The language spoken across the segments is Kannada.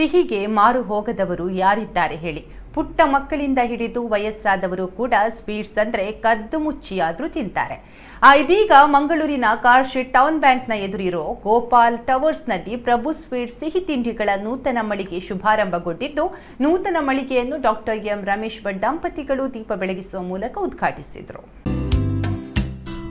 ಸಿಹಿಗೆ ಮಾರು ಹೋಗದವರು ಯಾರಿದ್ದಾರೆ ಹೇಳಿ. ಪುಟ್ಟ ಮಕ್ಕಳಿಂದ ಹಿಡಿದು ವಯಸ್ಸಾದವರು ಕೂಡ ಸ್ವೀಟ್ಸ್ ಅಂದ್ರೆ ಕದ್ದು ಮುಚ್ಚಿಯಾದ್ರೂ ತಿಂತಾರೆ. ಆ, ಇದೀಗ ಮಂಗಳೂರಿನ ಕಾರ್ಶೆಟ್ ಟೌನ್ ಬ್ಯಾಂಕ್ನ ಎದುರಿರೋ ಗೋಪಾಲ್ ಟವರ್ಸ್ನಲ್ಲಿ ಪ್ರಭು ಸ್ವೀಟ್ಸ್ ಸಿಹಿ ತಿಂಡಿಗಳ ನೂತನ ಮಳಿಗೆ ಶುಭಾರಂಭಗೊಂಡಿದ್ದು, ನೂತನ ಮಳಿಗೆಯನ್ನು ಡಾಕ್ಟರ್ ಎಂ ರಮೇಶ್ ಭಟ್ ದಂಪತಿಗಳು ದೀಪ ಬೆಳಗಿಸುವ ಮೂಲಕ ಉದ್ಘಾಟಿಸಿದರು.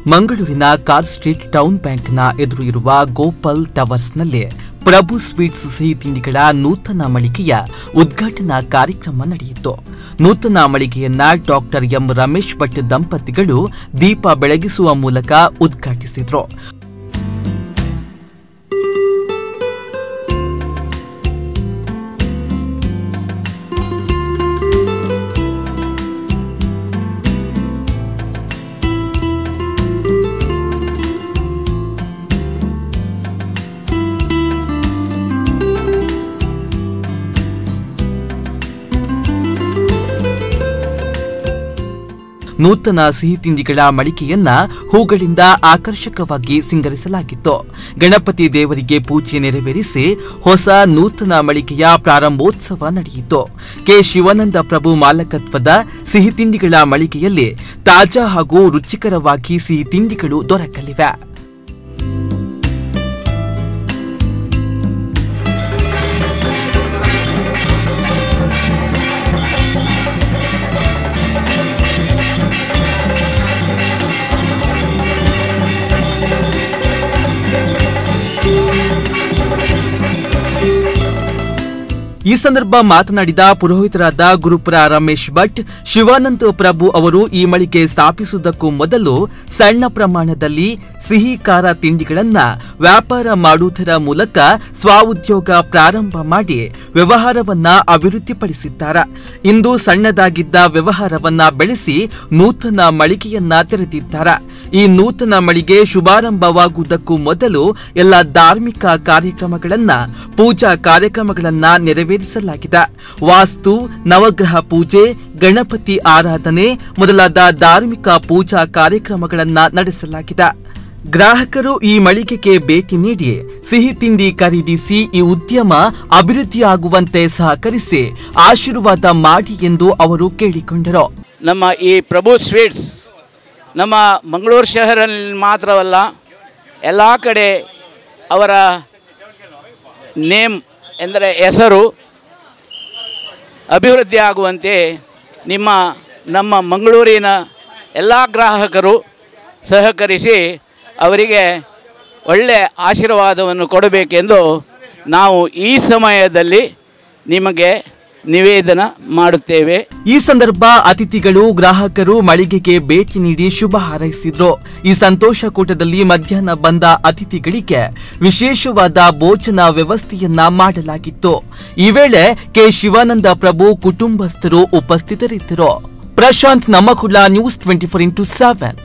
ಮಂಗಳೂರಿನ ಕಾರ್ ಸ್ಟ್ರೀಟ್ ಟೌನ್ ಬ್ಯಾಂಕ್ನ ಎದುರು ಇರುವ ಗೋಪಾಲ್ ಟವರ್ಸ್ನಲ್ಲಿ ಪ್ರಭು ಸ್ವೀಟ್ಸ್ ಸಿಹಿ ತಿಂಡಿಗಳ ನೂತನ ಮಳಿಗೆಯ ಉದ್ಘಾಟನಾ ಕಾರ್ಯಕ್ರಮ ನಡೆಯಿತು. ನೂತನ ಮಳಿಗೆಯನ್ನ ಡಾಕ್ಟರ್ ಎಂ ರಮೇಶ್ ಭಟ್ ದಂಪತಿಗಳು ದೀಪ ಬೆಳಗಿಸುವ ಮೂಲಕ ಉದ್ಘಾಟಿಸಿದ್ರು. ನೂತನ ಸಿಹಿ ತಿಂಡಿಗಳ ಮಳಿಗೆಯನ್ನ ಹೂಗಳಿಂದ ಆಕರ್ಷಕವಾಗಿ ಸಿಂಗರಿಸಲಾಗಿತ್ತು. ಗಣಪತಿ ದೇವರಿಗೆ ಪೂಜೆ ನೆರವೇರಿಸಿ ಹೊಸ ನೂತನ ಮಳಿಗೆಯ ಪ್ರಾರಂಭೋತ್ಸವ ನಡೆಯಿತು. ಕೆ. ಶಿವಾನಂದ ಪ್ರಭು ಮಾಲಕತ್ವದ ಸಿಹಿ ತಿಂಡಿಗಳ ಮಳಿಗೆಯಲ್ಲಿ ತಾಜಾ ಹಾಗೂ ರುಚಿಕರವಾಗಿ ಸಿಹಿ ತಿಂಡಿಗಳು ದೊರಕಲಿವೆ. ಈ ಸಂದರ್ಭ ಮಾತನಾಡಿದ ಪುರೋಹಿತರಾದ ಗುರುಪುರ ರಮೇಶ್ ಭಟ್, ಶಿವಾನಂದ ಪ್ರಭು ಅವರು ಈ ಮಳಿಗೆ ಸ್ಥಾಪಿಸುವುದಕ್ಕೂ ಮೊದಲು ಸಣ್ಣ ಪ್ರಮಾಣದಲ್ಲಿ ಸಿಹಿ ಖಾರ ತಿಂಡಿಗಳನ್ನ ವ್ಯಾಪಾರ ಮಾಡುವುದರ ಮೂಲಕ ಸ್ವಉದ್ಯೋಗ ಪ್ರಾರಂಭ ಮಾಡಿ ವ್ಯವಹಾರವನ್ನ ಅಭಿವೃದ್ಧಿಪಡಿಸಿದ್ದಾರೆ. ಇಂದು ಸಣ್ಣದಾಗಿದ್ದ ವ್ಯವಹಾರವನ್ನ ಬೆಳೆಸಿ ನೂತನ ಮಳಿಗೆಯನ್ನ ತೆರೆದಿದ್ದಾರೆ. ಈ ನೂತನ ಮಳಿಗೆ ಶುಭಾರಂಭವಾಗುವುದಕ್ಕೂ ಮೊದಲು ಎಲ್ಲ ಧಾರ್ಮಿಕ ಕಾರ್ಯಕ್ರಮಗಳನ್ನ, ಪೂಜಾ ಕಾರ್ಯಕ್ರಮಗಳನ್ನ ನೆರವೇರಿಸಲಾಗಿದೆ. ವಾಸ್ತು, ನವಗ್ರಹ ಪೂಜೆ, ಗಣಪತಿ ಆರಾಧನೆ ಮೊದಲಾದ ಧಾರ್ಮಿಕ ಪೂಜಾ ಕಾರ್ಯಕ್ರಮಗಳನ್ನು ನಡೆಸಲಾಗಿದೆ. ಗ್ರಾಹಕರು ಈ ಮಳಿಗೆಗೆ ಭೇಟಿ ನೀಡಿ ಸಿಹಿ ತಿಂಡಿ ಖರೀದಿಸಿ ಈ ಉದ್ಯಮ ಅಭಿವೃದ್ಧಿಯಾಗುವಂತೆ ಸಹಕರಿಸಿ ಆಶೀರ್ವಾದ ಮಾಡಿ ಎಂದು ಅವರು ಕೇಳಿಕೊಂಡರು. ನಮ್ಮ ಈ ಪ್ರಭು ಸ್ವೀಟ್ಸ್ ನಮ್ಮ ಮಂಗಳೂರು ಶಹರಲ್ಲಿ ಮಾತ್ರವಲ್ಲ, ಎಲ್ಲ ಕಡೆ ಅವರ ನೇಮ್ ಎಂದರೆ ಹೆಸರು ಅಭಿವೃದ್ಧಿ ಆಗುವಂತೆ ನಿಮ್ಮ, ನಮ್ಮ ಮಂಗಳೂರಿನ ಎಲ್ಲ ಗ್ರಾಹಕರು ಸಹಕರಿಸಿ ಅವರಿಗೆ ಒಳ್ಳೆಯ ಆಶೀರ್ವಾದವನ್ನು ಕೊಡಬೇಕೆಂದು ನಾವು ಈ ಸಮಯದಲ್ಲಿ ನಿಮಗೆ ನಿವೇದನ ಮಾಡುತ್ತೇವೆ. ಈ ಸಂದರ್ಭ ಅತಿಥಿಗಳು, ಗ್ರಾಹಕರು ಮಳಿಗೆಗೆ ಭೇಟಿ ನೀಡಿ ಶುಭ ಹಾರೈಸಿದ್ರು. ಈ ಸಂತೋಷ ಕೂಟದಲ್ಲಿ ಮಧ್ಯಾಹ್ನ ಬಂದ ಅತಿಥಿಗಳಿಗೆ ವಿಶೇಷವಾದ ಭೋಜನ ವ್ಯವಸ್ಥೆಯನ್ನ ಮಾಡಲಾಗಿತ್ತು. ಈ ವೇಳೆ ಕೆ. ಶಿವಾನಂದ ಪ್ರಭು ಕುಟುಂಬಸ್ಥರು ಉಪಸ್ಥಿತರಿದ್ದರು. Prashanth ನಮ್ಮಕುಲ news twenty four into seven.